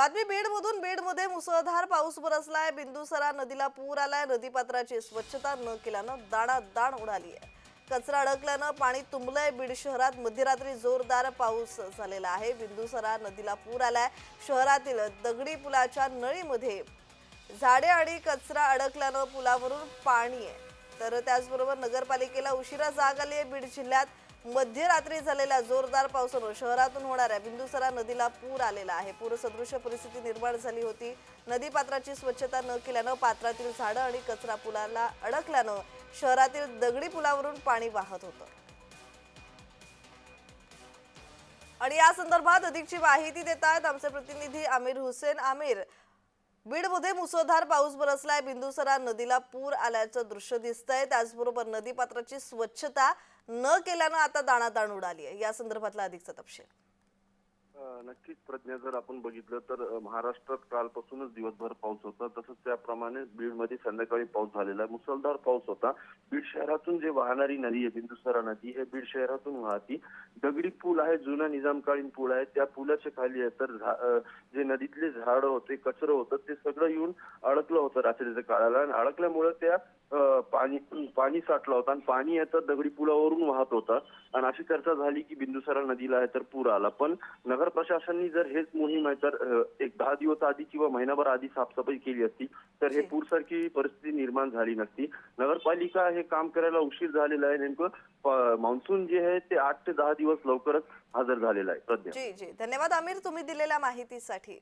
बातमी बीडमधून. बीडमध्ये मुसळधार पाऊस बरसलाय. बिंदुसरा नदीला पूर आलाय. नदीपात्राची स्वच्छता न केल्यानं दाणादाण उडाली आहे. कचरा अडकल्यानं पाणी तुंबलंय. बीड शहरात मध्यरात्री जोरदार पाऊस झालेला आहे. बिंदुसरा नदीला पूर आलाय. शहरातील दगडी पुलाच्या नळीमध्ये झाडे आणि कचरा अडकल्यानं पुलावरून पाणी आहे. तर त्याचबरोबर नगरपालिकेला उशिरा जाग आली आहे. बीड जिल्ह्यात मध्यरात्री झालेल्या जोरदार पावसानं शहरातून होणाऱ्या बिंदुसरा नदीला पूर आलेला आहे. पूरसदृश्य परिस्थिती निर्माण झाली होती. नदी पात्राची स्वच्छता न केल्यानं पात्रातील झाडं आणि कचरा पुलाला अडकल्यानं शहरातील दगडी पुलावरून पाणी वाहत होतं. आणि या संदर्भात अधिकची माहिती देत आहेत आमचे प्रतिनिधी आमिर हुसेन. आमिर बीडमध्ये मुसळधार पाऊस बरसलाय. बिंदुसरा नदीला पूर आल्याचं दृश्य दिसतंय. त्याचबरोबर नदीपात्राची स्वच्छता न केल्यानं आता दाणादाण उडाली आहे या संदर्भातला अधिकचा तपशील. नक्कीच प्रज्ञा जर आपण बघितलं तर महाराष्ट्रात कालपासूनच दिवसभर पाऊस होता. तसंच त्याप्रमाणे बीडमध्ये संध्याकाळी पाऊस झालेला आहे. मुसळधार पाऊस होता. बीड शहरातून जे वाहणारी नदी आहे बिंदुसरा नदी हे बीड शहरातून वाहती. दगडी पूल आहे जुना निजामकालीन पूल आहे. त्या पुलाच्या खाली आहे. तर जे नदीतले झाड होते कचरं होतं ते सगळं येऊन अडकलं होतं रात्रीच्या काळाला. आणि अडकल्यामुळे त्या पाणी पाणी साठलं होतं. आणि पाणी येतं दगडी पुलावरून वाहत होतं. आणि अशी चर्चा झाली की बिंदुसरा नदीला आहे तर पूर आला. पण नगर प्रशासनाने जर हेच मोहीम आहे तर एक दहा दिवस आधी किंवा महिनाभर आधी साफसफाई केली असती तर हे. पूरसारखी परिस्थिती निर्माण झाली नसती. नगरपालिका हे काम करायला उशीर झालेला आहे नेमकं. मान्सून जे आहे ते आठ ते दहा दिवस लवकरच हजर झालेलं आहे जी जी. धन्यवाद आमिर तुम्ही दिलेल्या माहितीसाठी.